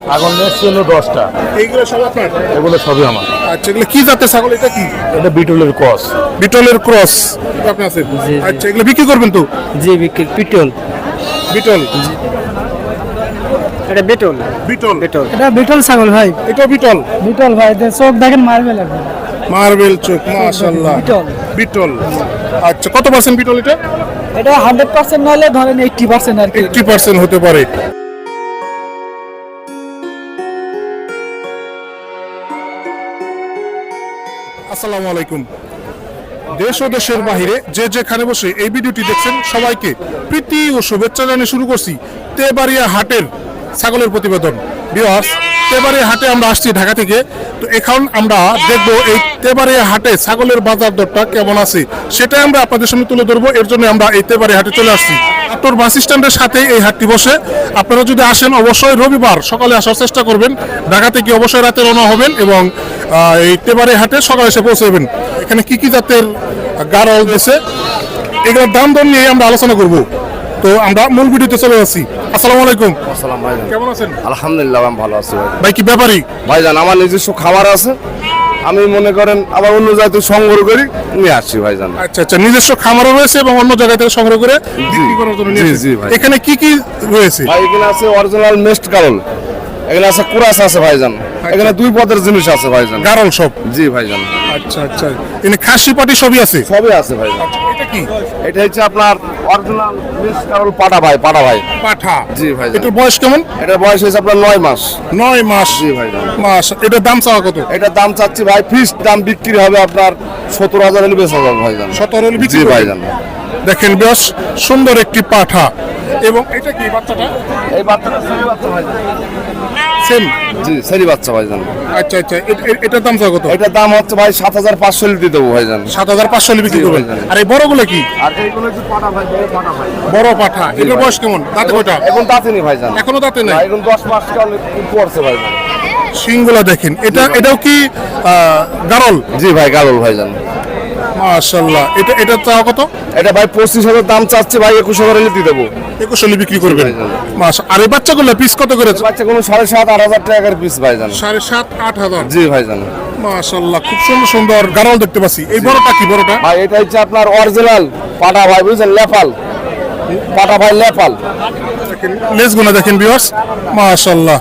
ছাগল নিয়ে হলো দশটা। এইগুলো সব আপনার? এগুলো সবই আমার। আচ্ছা এগুলো কি জাতের ছাগল? এটা কি? এটা বিটুলের ক্রস। বিটলের ক্রস। আপনি আছে? আচ্ছা এগুলো বিক্রি করবেন তো? জি বিক্রি পিটল বিটল? এটা বেটল। বিটল? বেটল। এটা বিটল ছাগল ভাই। এটা বিটল? বিটল ভাই চোখ দেখেন মার্বেল একদম। মার্বেল চোখ মাশাআল্লাহ। বিটল। বিটল। আচ্ছা কত পার্সেন্ট বিটল এটা? এটা হান্ড্রেড পার্সেন্ট নাহলে ধরেন এইটটি পার্সেন্ট আর কি। এইটটি পার্সেন্ট হতে পারে। আসসালামু আলাইকুম। দেশ ও দেশের বাহিরে যে যেখানে বসে এই ভিডিওটি দেখছেন, সবাইকে প্রীতি ও শুভেচ্ছা জানিয়ে শুরু করছি তেবাড়িয়া হাটের ছাগলের প্রতিবেদন। বিয়ার্স তেবাড়িয়া হাটে আমরা আসছি ঢাকা থেকে। তো এখন আমরা দেখব এই তেবাড়িয়া হাটে ছাগলের বাজার দরটা কেমন আছে, সেটাই আমরা আপনাদের সামনে তুলে ধরবো। এর জন্য আমরা এই তেবাড়িয়া হাটে চলে আসছি। আটর বাস স্ট্যান্ডের সাথে এই হাটটি বসে। আপনারা যদি আসেন অবশ্যই রবিবার সকালে আসার চেষ্টা করবেন। ঢাকা থেকে অবশ্যই রাতে রওনা হবেন এবং এই তেবারে হাটে সকালে এসে পৌঁছাবেন। এখানে কি কি জাতের গারল দিছে? এগুলোর দাম দর নিয়ে আমরা আলোচনা করব। তো আমরা মূল ভিডিওতে চলে যাচ্ছি। আসসালামু আলাইকুম। আসসালাম ভাই কেমন আছেন? আলহামদুলিল্লাহ আমি ভালো আছি ভাই। ভাই কি ব্যাপারী? ভাইজান আমার নিজস্ব খাবার আছে। আমি মনে করেন আবার অন্য জায়গায় সংগ্রহ করি নিয়ে আসছি ভাইজান আচ্ছা আচ্ছা নিজস্ব খামারও রয়েছে এবং অন্য জায়গা থেকে সংগ্রহ করে বিক্রি করার জন্য নিয়ে জি, আসছেন। জি, ভাই। এখানে কি কি রয়েছে ভাই এখানে আছে অরিজিনাল মেস্ট কারল এখানে আছে কুরাস আছে ভাইজান এখানে দুই পদের জিনিস আছে ভাইজান। গারল সব। জি ভাইজান। আচ্ছা আচ্ছা। এখানে খাসি পাটি সবই আছে? সবই আছে এটা কি? এটা হচ্ছে আপনার অরিজিনাল মেস্ট কারল পাটা ভাই পাটা ভাই। পাঠা জি ভাইজান। এটার বয়স কেমন? এটার বয়স হয়েছে আপনার নয় মাস। নয় মাস। জি ভাইজান। মাস। এটার দাম চাওয়া কত? এটার দাম চাচ্ছি ভাই ফিস দাম বিক্রি হবে আপনার সত্তর হাজার হলে বেশ হবে ভাইজান। সতেরো হলে বিক্রি জি করবেন। ভাইজান। দেখেন বেশ সুন্দর একটি পাঠা। এবং এটা কি বাচ্চাটা? এই বাচ্চাটা সেরি বাচ্চা ভাইজান। সেম জি সেরি বাচ্চা ভাইজান। আচ্ছা আচ্ছা এটার দাম কত? এটার দাম হচ্ছে ভাই সাত হাজার পাঁচশো লিটার দেবো ভাইজান। সাত হাজার পাঁচশো বিক্রি করবেন? আর এই বড়গুলো কি? আর এইগুলো পাটা ভাই বড় পাটা ভাই। বড় পাঠা। ভাই। বয়স কেমন? দাঁত কয়টা? এখন দাঁতে নেই ভাইজান। এখনও দাঁতে নাই? এখন দশ মাস কাল পড়ছে ভাইজান। শিংগুলা দেখেন। এটা এটাও কি গারল? জি ভাই গালল ভাইজান। মাশাল্লাহ এটা এটা চাওয়া কত? এটা ভাই পঁচিশ হাজার দাম চাচ্ছে ভাই একুশ হাজার হলে দিয়ে দেবো। একুশ হলে বিক্রি করবেন। মাস আর এই বাচ্চাগুলো পিস কত করে? বাচ্চা কোনো সাড়ে সাত আট হাজার টাকার পিস ভাইজান। সাড়ে সাত আট হাজার? জি ভাইজান। মাশাল্লাহ খুব সুন্দর সুন্দর গারল দেখতে পাচ্ছি। এই বড়টা কি বড়টা? ভাই এটা হচ্ছে আপনার অরিজিনাল পাটা ভাই বুঝছেন লেপাল পাটা ভাই লেপাল গুনা দেখেন বিয়ার্স মাশাল্লাহ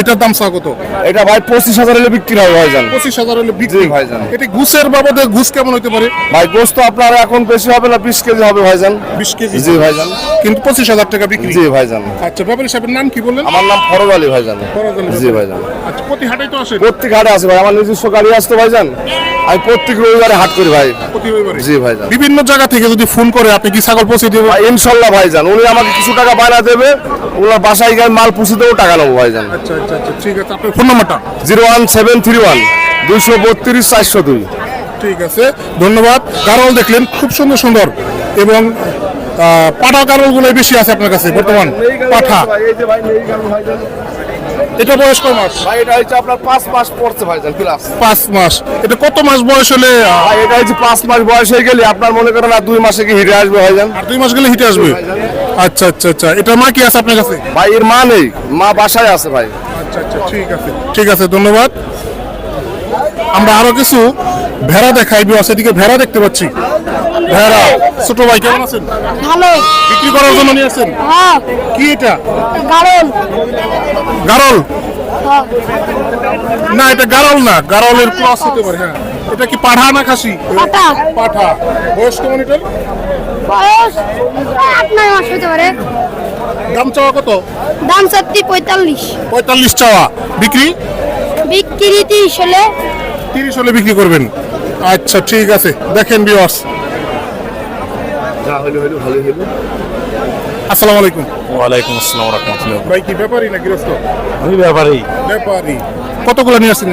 এটার দাম চাওয়া কত? এটা ভাই পঁচিশ হাজার হলে বিক্রি হবে ভাইজান। পঁচিশ হাজার হলে বিক্রি। ভাইজান। এটি ঘুষের বাবদে ঘুষ কেমন হতে পারে? ভাই গোস্ত আপনার এখন বেশি হবে না বিশ কেজি হবে ভাইজান। বিশ কেজি। জি ভাইজান। কিন্তু পঁচিশ হাজার টাকা বিক্রি। জি ভাইজান। আচ্ছা ব্যাপারী সাহেবের নাম কি বললেন? আমার নাম ফরজ আলী ভাইজান। ফরজ আলী জি ভাইজান। আচ্ছা প্রতি হাটেই তো আসে। প্রত্যেক হাটে আছে ভাই আমার নিজস্ব গাড়ি আসতো ভাইজান। আমি প্রত্যেক রবিবারে হাট করি ভাই। জি ভাইজান বিভিন্ন জায়গা থেকে যদি ফোন করে আপনি কি ছাগল পৌঁছে দেবেন? ভাই ইনশাল্লাহ ভাইজান উনি আমাকে কিছু টাকা বায়না দেবে ওনার বাসায় গিয়ে মাল পুষে দেবো টাকা নেব ভাইজান আচ্ছা আচ্ছা আচ্ছা ঠিক আছে। আপনার ফোন নাম্বারটা? Zero one seven three one দুইশো বত্রিশ চারশো দুই। ঠিক আছে ধন্যবাদ। গারল দেখলেন খুব সুন্দর সুন্দর। এবং পাঠা গারলগুলো বেশি আছে আপনার কাছে বর্তমান। পাঠা। এটা বয়স কয় মাস? ভাই এটা হচ্ছে আপনার পাঁচ মাস পড়ছে ভাইজান প্লাস পাঁচ মাস। এটা কত মাস বয়স হলে ভাই এটা হচ্ছে পাঁচ মাস বয়স হয়ে গেলে আপনার মনে করেন আর দুই মাসে কি হিরে আসবে ভাইজান? আর দুই মাস গেলে হিটে আসবে? আচ্ছা আচ্ছা আচ্ছা। এটা মা কি আছে আপনার কাছে? ভাই এর মা নেই। মা বাসায় আছে ভাই। আচ্ছা আচ্ছা ঠিক আছে। ঠিক আছে ধন্যবাদ। আমরা আরও কিছু ভেড়া দেখাই বিও সেদিকে ভেড়া দেখতে পাচ্ছি। ভেড়া ছোট ভাই কেমন আছেন? ভালো। বিক্রি করার জন্য নিয়ে আসছেন? হ্যাঁ। কি এটা? গাড়ল গারল? হ্যাঁ। না এটা গারল না গারলের ক্রস হতে পারে হ্যাঁ। এটা কি পাঠা না খাসি? পাঠা। পাঠা। বয়স কেমন এটার বয়স আট নয় মাস হতে পারে। দাম চাওয়া কত? দাম সত্যি পঁয়তাল্লিশ। পঁয়তাল্লিশ চাওয়া। বিক্রি? বিক্রি তিরিশ হলে। তিরিশ হলে বিক্রি করবেন। আচ্ছা ঠিক আছে। দেখেন বিওয়ার্স যা হলো ভালো হইল আসসালামু আলাইকুম। ওয়ালাইকুম আসসালাম রহমতুল্লাহ ভাই কি ব্যাপারই না গৃহস্থ? আমি ব্যাপারই ব্যাপারই কতগুলো নিয়ে আসছেন?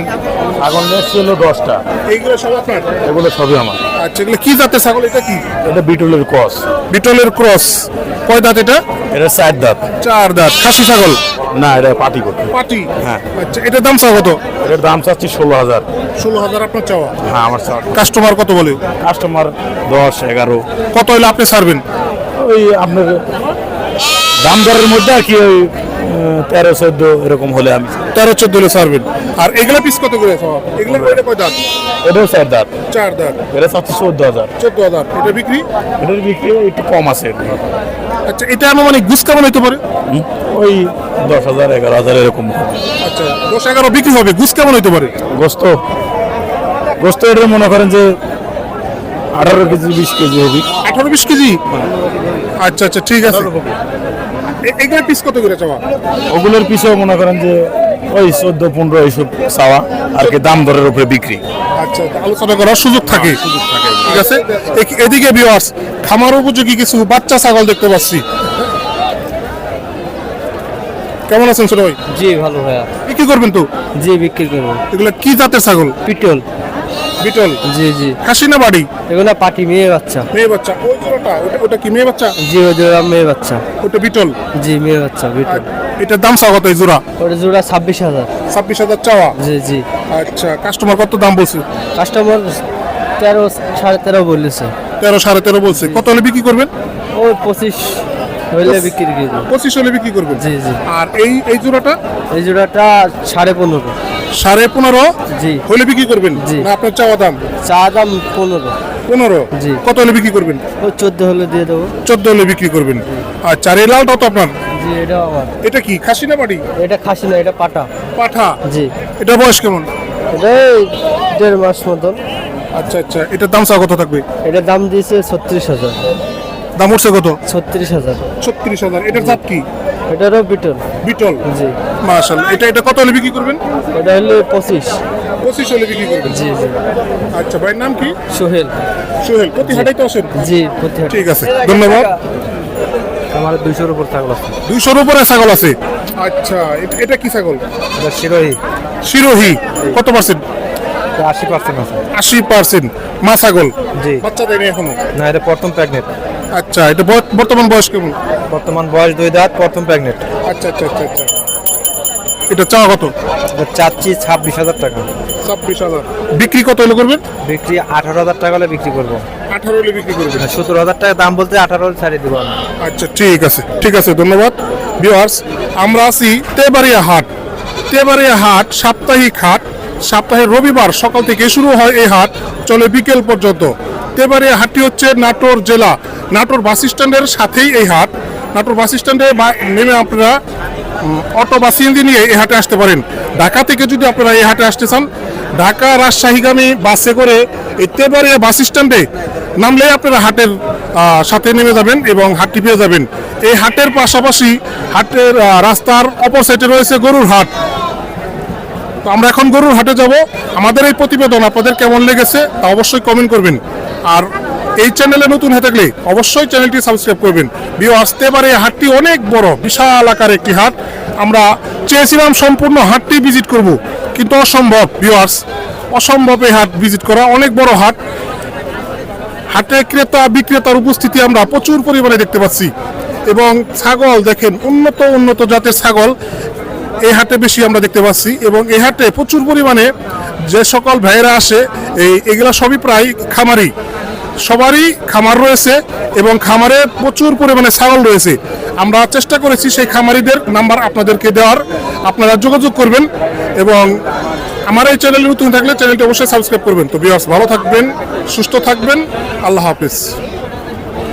ছাগল নিয়ে এসছি হলো দশটা। এইগুলো সব আপনার? এগুলো সবই আমার। আচ্ছা এগুলো কি জাতের ছাগল এটা কি? এটা বিটলের ক্রস। বিটলের ক্রস। কয় দাঁত এটা? এটা চার দাঁত। চার দাঁত। খাসি ছাগল? না এটা পাটি করতে। পাটি? হ্যাঁ। আচ্ছা এটার দাম চাও কত? এটার দাম চাচ্ছি ষোলো হাজার। ষোলো হাজার আপনার চাওয়া? হ্যাঁ আমার চার কাস্টমার কত বলে? কাস্টমার দশ এগারো। কত হলে আপনি ছাড়বেন? ওই আপনার দাম দরের মধ্যে আর কি ওই তেরো চোদ্দ এরকম হলে আমি তেরো চোদ্দ হলে ছাড়বেন। আর এগুলা পিস কত করে এগুলো এটা কয় দাঁত? এটাও চার দাঁত। চার দাঁত। এটা চাচ্ছি চোদ্দ হাজার। চোদ্দ হাজার। এটা বিক্রি? এটার বিক্রি একটু কম আছে। আচ্ছা এটা আনুমানিক গুছ কেমন হইতে পারে? ওই দশ হাজার এগারো হাজার এরকম আচ্ছা দশ এগারো বিক্রি হবে গুছ কেমন হইতে পারে? গোস্ত। গোস্ত এটা মনে করেন যে আঠারো কেজি বিশ কেজি হবে। আঠারো বিশ কেজি? আচ্ছা আচ্ছা ঠিক আছে। এ- এগুলা পিস কত করে চাওয়া? ওগুলোর পিছেও মনে করেন যে ওই চোদ্দ পনেরো এইসব চাওয়া আর কি দাম দরের উপরে বিক্রি। আচ্ছা আলোচনা করার সুযোগ থাকে। ঠিক আছে? এদিকে বিওয়ার্স খামার উপযোগী কিছু বাচ্চা ছাগল দেখতে পাচ্ছি। কেমন আছেন ছোট ভাই? জি ভালো ভাইয়া। বিক্রি করবেন তো? জি বিক্রি করব। এগুলা কি জাতের ছাগল? পিটল। বিটল? জি জি। খাসি বাড়ি? এগুলো পাটি মেয়ে বাচ্চা। মেয়ে বাচ্চা। ওই জোড়াটা ওটা ওটা কি মেয়ে বাচ্চা? জি ওই জোড়া মেয়ে বাচ্চা। ওটা বিটল? জি মেয়ে বাচ্চা বিটল। এটার দাম চাওয়া কত এই জোড়া? ওটা জোড়া ছাব্বিশ হাজার। ছাব্বিশ হাজার চাওয়া? জি জি। আচ্ছা কাস্টমার কত দাম বলছে? কাস্টমার তেরো সাড়ে তেরো বলেছে তেরো সাড়ে তেরো বলছে। কত হলে বিক্রি করবেন? ওই পঁচিশ হইলে বিক্রি করে পঁচিশ হলে বিক্রি করবেন? জি জি। আর এই এই জোড়াটা? এই জোড়াটা সাড়ে পনেরো। সাড়ে পনেরো? জি। হলে বিক্রি করবেন? জি। না আপনার চাওয়া দাম? চা দাম পনেরো। পনেরো? জি। কত হলে বিক্রি করবেন? ওই চোদ্দ হলে দিয়ে দেবো। চোদ্দ হলে বিক্রি করবেন। আচ্ছা আর এই লালটাও তো আপনার? জি এটাও আমার। এটা কি খাসি না বাড়ি এটা খাসি না এটা পাটা। পাঠা? জি। এটা বয়স কেমন? এটা দেড় মাস মতন। আচ্ছা আচ্ছা এটার দাম চা কত থাকবে? এটার দাম দিয়েছে ছত্রিশ হাজার। দাম উঠছে কত? ছত্রিশ হাজার। ছত্রিশ হাজার। এটার দাম কি? এটারও বিটল। বিটল? জি। মাশাল এটা এটা কত হলে বিক্রি করবেন? এটা হলো পঁচিশ। পঁচিশ হলে বিক্রি করবেন? জি জি। আচ্ছা ভাইয়ের নাম কি? সোহেল। সোহেল। প্রতি হাটাই তো আসেন? জি প্রতিহাট ঠিক আছে। ধন্যবাদ। আমার দুইশোর উপর থাকল দুইশোর উপরে ছাগল আছে? আচ্ছা এটা- এটা কি ছাগল? এটা শিরোহী। শিরোহী। কত পার্সেন্ট? আশি পার্সেন্ট আছে। আশি পার্সেন্ট। মা ছাগল? জি। বাচ্চা দেয়নি এখনও? না এটা প্রথম প্রেগনেন্ট। আচ্ছা এটা বর্তমান বয়স কেমন? বর্তমান বয়স দুই দাঁত প্রথম প্রেগনেন্ট আচ্ছা আচ্ছা আচ্ছা আচ্ছা। এটা চাওয়া কত? চাচ্ছি ছাব্বিশ হাজার টাকা। ছাব্বিশ হাজার। বিক্রি কত হলে করবেন? বিক্রি আঠারো হাজার টাকা হলে বিক্রি করব। আঠারো হলে বিক্রি করবেন। সতেরো হাজার টাকা দাম বলতে আঠারো হলে ছাড়িয়ে দেবো আচ্ছা ঠিক আছে ঠিক আছে ধন্যবাদ। ভিউয়ার্স আমরা আছি তেবাড়িয়া হাট। তেবাড়িয়া হাট সাপ্তাহিক হাট। সপ্তাহের রবিবার সকাল থেকে শুরু হয় এই হাট। চলে বিকেল পর্যন্ত। তেবাড়িয়া হাটটি হচ্ছে নাটোর জেলা। নাটোর বাস স্ট্যান্ডের সাথেই এই হাট। নাটোর বাস স্ট্যান্ডে নেমে আপনারা অটো বা সিএনজি নিয়ে এই হাটে আসতে পারেন। ঢাকা থেকে যদি আপনারা এই হাটে আসতে চান, ঢাকা রাজশাহীগামী বাসে করে এই বাস স্ট্যান্ডে নামলে আপনারা হাটের সাথে নেমে যাবেন এবং হাটটি পেয়ে যাবেন। এই হাটের পাশাপাশি হাটের রাস্তার অপর সাইডে রয়েছে গরুর হাট। তো আমরা এখন গরুর হাটে যাব। আমাদের এই প্রতিবেদন আপনাদের কেমন লেগেছে তা অবশ্যই কমেন্ট করবেন। আর এই চ্যানেলে নতুন হয়ে থাকলে অবশ্যই চ্যানেলটি সাবস্ক্রাইব করবেন। বিও, আসতে পারে হাটটি অনেক বড়, বিশাল আকার একটি হাট। আমরা চেয়েছিলাম সম্পূর্ণ হাটটি ভিজিট করব, কিন্তু অসম্ভব ভিউয়ার্স অসম্ভব এই হাট ভিজিট করা অনেক বড় হাট। হাটে ক্রেতা, বিক্রেতার উপস্থিতি আমরা প্রচুর পরিমাণে দেখতে পাচ্ছি। এবং ছাগল, দেখেন, উন্নত উন্নত জাতের ছাগল এই হাটে বেশি আমরা দেখতে পাচ্ছি। এবং এই হাটে প্রচুর পরিমাণে যে সকল ভাইয়েরা আসে, এই, এগুলা সবই প্রায় খামারি। সবারই খামার রয়েছে এবং খামারে প্রচুর পরিমাণে ছাগল রয়েছে। আমরা চেষ্টা করেছি সেই খামারিদের নাম্বার আপনাদেরকে দেওয়ার। আপনারা যোগাযোগ করবেন এবং আমার এই চ্যানেলে নতুন থাকলে চ্যানেলটি অবশ্যই সাবস্ক্রাইব করবেন। তো বিয়াস ভালো থাকবেন, সুস্থ থাকবেন। আল্লাহ হাফিজ।